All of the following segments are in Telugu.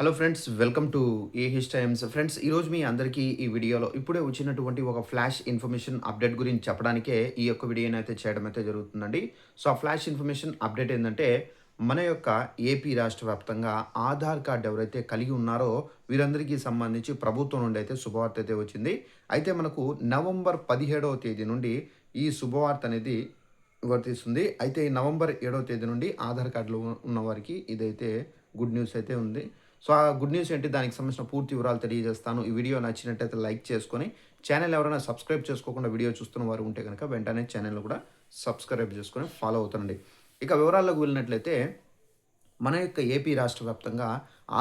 Hello friends welcome to A times friends ఈరోజు మీ అందరికీ ఈ వీడియోలో ఇప్పుడే వచ్చినటువంటి ఒక ఫ్లాష్ ఇన్ఫర్మేషన్ అప్డేట్ గురించి చెప్పడానికే ఈ యొక్క వీడియోని అయితే చేయడం అయితే జరుగుతుందండి. సో ఆ ఫ్లాష్ ఇన్ఫర్మేషన్ అప్డేట్ ఏంటంటే మన యొక్క ఏపీ రాష్ట్ర వ్యాప్తంగా ఆధార్ కార్డు ఎవరైతే కలిగి ఉన్నారో వీరందరికీ సంబంధించి ప్రభుత్వం నుండి అయితే శుభవార్త అయితే వచ్చింది. అయితే మనకు నవంబర్ పదిహేడవ తేదీ నుండి ఈ శుభవార్త అనేది వర్తిస్తుంది. అయితే నవంబర్ ఏడవ తేదీ నుండి ఆధార్ కార్డులో ఉన్న వారికి ఇదైతే గుడ్ న్యూస్ అయితే ఉంది. సో ఆ గుడ్ న్యూస్ ఏంటి? దానికి సంబంధించిన పూర్తి వివరాలు తెలియజేస్తాను. ఈ వీడియో నచ్చినట్టయితే లైక్ చేసుకొని ఛానల్ ఎవరైనా సబ్స్క్రైబ్ చేసుకోకుండా వీడియో చూస్తున్న వారు ఉంటే కనుక వెంటనే ఛానల్ కూడా సబ్స్క్రైబ్ చేసుకొని ఫాలో అవుతుండండి. ఇక వివరాల్లోకి వెళ్ళినట్లయితే మన యొక్క ఏపీ రాష్ట్ర వ్యాప్తంగా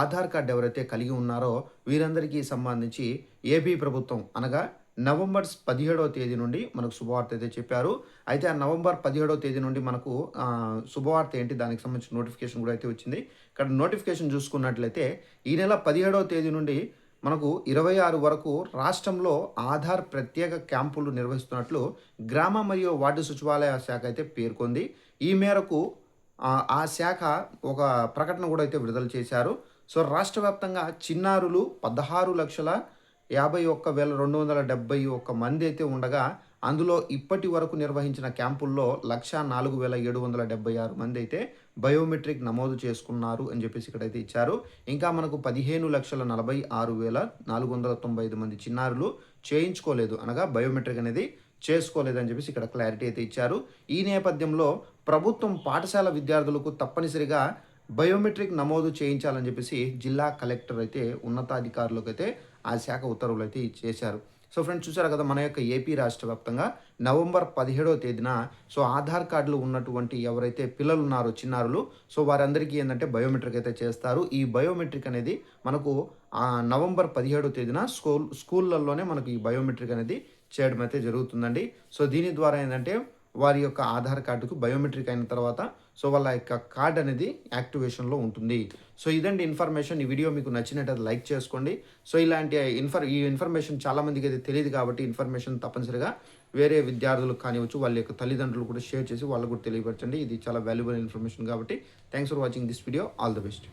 ఆధార్ కార్డు ఎవరైతే కలిగి ఉన్నారో వీరందరికీ సంబంధించి ఏపీ ప్రభుత్వం అనగా నవంబర్ పదిహేడవ తేదీ నుండి మనకు శుభవార్త అయితే చెప్పారు. అయితే ఆ నవంబర్ పదిహేడవ తేదీ నుండి మనకు శుభవార్త ఏంటి? దానికి సంబంధించిన నోటిఫికేషన్ కూడా అయితే వచ్చింది. ఇక్కడ నోటిఫికేషన్ చూసుకున్నట్లయితే ఈ నెల పదిహేడవ తేదీ నుండి మనకు ఇరవై ఆరు వరకు రాష్ట్రంలో ఆధార్ ప్రత్యేక క్యాంపులు నిర్వహిస్తున్నట్లు గ్రామ మరియు వార్డు సచివాలయ శాఖ అయితే పేర్కొంది. ఈ మేరకు ఆ శాఖ ఒక ప్రకటన కూడా అయితే విడుదల చేశారు. సో రాష్ట్ర వ్యాప్తంగా చిన్నారులు పదహారు లక్షల యాభై ఒక్క వేల రెండు వందల డెబ్బై ఒక్క మంది అయితే ఉండగా అందులో ఇప్పటి వరకు నిర్వహించిన క్యాంపుల్లో లక్ష నాలుగు వేల ఏడు వందల డెబ్బై ఆరు మంది అయితే బయోమెట్రిక్ నమోదు చేసుకున్నారు అని చెప్పేసి ఇక్కడైతే ఇచ్చారు. ఇంకా మనకు పదిహేను లక్షల నలభై ఆరు వేల నాలుగు వందల తొంభై ఐదు మంది చిన్నారులు చేయించుకోలేదు అనగా బయోమెట్రిక్ అనేది చేసుకోలేదని చెప్పేసి ఇక్కడ క్లారిటీ అయితే ఇచ్చారు. ఈ నేపథ్యంలో ప్రభుత్వం పాఠశాల విద్యార్థులకు తప్పనిసరిగా బయోమెట్రిక్ నమోదు చేయించాలని చెప్పేసి జిల్లా కలెక్టర్ అయితే ఉన్నతాధికారులకు అయితే ఆ శాఖ ఉత్తర్వులు అయితే చేశారు. సో ఫ్రెండ్స్ చూసారు కదా మన యొక్క ఏపీ రాష్ట్ర వ్యాప్తంగా నవంబర్ పదిహేడవ తేదీన సో ఆధార్ కార్డులు ఉన్నటువంటి ఎవరైతే పిల్లలు ఉన్నారో చిన్నారులు సో వారందరికీ ఏంటంటే బయోమెట్రిక్ అయితే చేస్తారు. ఈ బయోమెట్రిక్ అనేది మనకు నవంబర్ పదిహేడవ తేదీన స్కూల్ స్కూళ్ళల్లోనే మనకు ఈ బయోమెట్రిక్ అనేది చేయడం అయితే జరుగుతుందండి. సో దీని ద్వారా ఏంటంటే వారి యొక్క ఆధార్ కార్డుకు బయోమెట్రిక్ అయిన తర్వాత సో వాళ్ళ యొక్క కార్డ్ అనేది యాక్టివేషన్లో ఉంటుంది. సో ఇదండి ఇన్ఫర్మేషన్. ఈ వీడియో మీకు నచ్చినట్టు లైక్ చేసుకోండి. సో ఇలాంటి ఇన్ఫర్ ఈ ఇన్ఫర్మేషన్ చాలామందికి అయితే తెలియదు కాబట్టి ఇన్ఫర్మేషన్ తప్పనిసరిగా వేరే విద్యార్థులకు కానివచ్చు వాళ్ళ యొక్క తల్లిదండ్రులు కూడా షేర్ చేసి వాళ్ళకు కూడా తెలియపరచండి. ఇది చాలా వాల్యుబుల్ ఇన్ఫర్మేషన్ కాబట్టి thanks for watching this video. All the best.